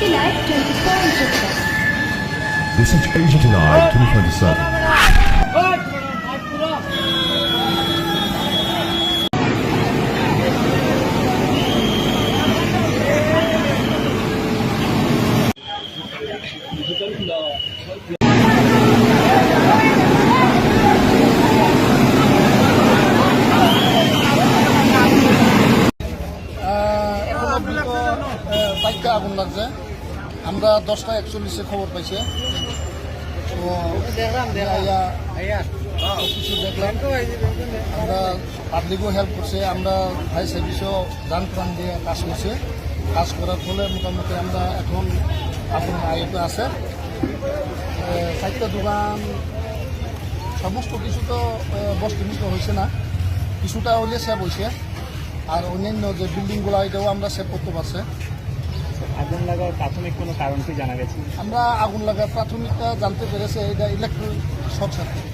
City Life 24 into 7. This is Asia Tonight 2027. এখন পর্যন্ত বাইকটা আগুন লাগছে আমরা দশটা একচল্লিশে খবর পাইছে। কিছু দেখলাম আমরা পাবলিকও হেল্প করছে। আমরা ভাই সার্ভিসও যান প্রাণ দিয়ে কাজ করছে। কাজ করার ফলে মোটামুটি আমরা এখন আপনার আইতে আছে। চারটা দোকান সমস্ত কিছু তো বস্তুনিষ্ট হয়েছে না। কিছুটা হলে সেভ হয়েছে আর অন্যান্য যে বিল্ডিংগুলো এটাও আমরা সেভ করতে পারছে। আগুন লাগার প্রাথমিক কোনো কারণ কি জানা গেছে? আমরা আগুন লাগা প্রাথমিকটা জানতে পেরেছে, এটা ইলেকট্রিক শর্ট সার্কিট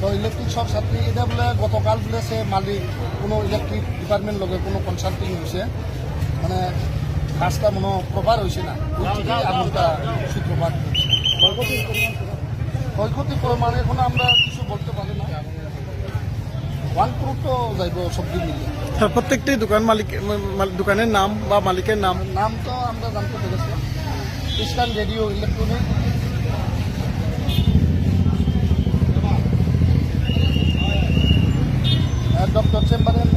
তো ইলেকট্রিক শর্ট সার্কিট এটা বলে গতকাল বলে সে মালিক, কোনো ইলেকট্রিক ডিপার্টমেন্ট লগে কোনো কনসাল্টিং হয়েছে মানে কাজটা মনে প্রপার হয়েছে না। আগুনটা সূত্রপাত ক্ষয়ক্ষতির পরিমাণ এখন আমরা কিছু বলতে তো যাইব সবজি মিলে হ্যাঁ, প্রত্যেকটাই দোকান মালিক দোকানের নাম বা মালিকের নাম। নাম তো আমরা জানতে পেরেছি। ইসলাম রেডিও ইলেকট্রনিক। ডক্টর চেম্বারের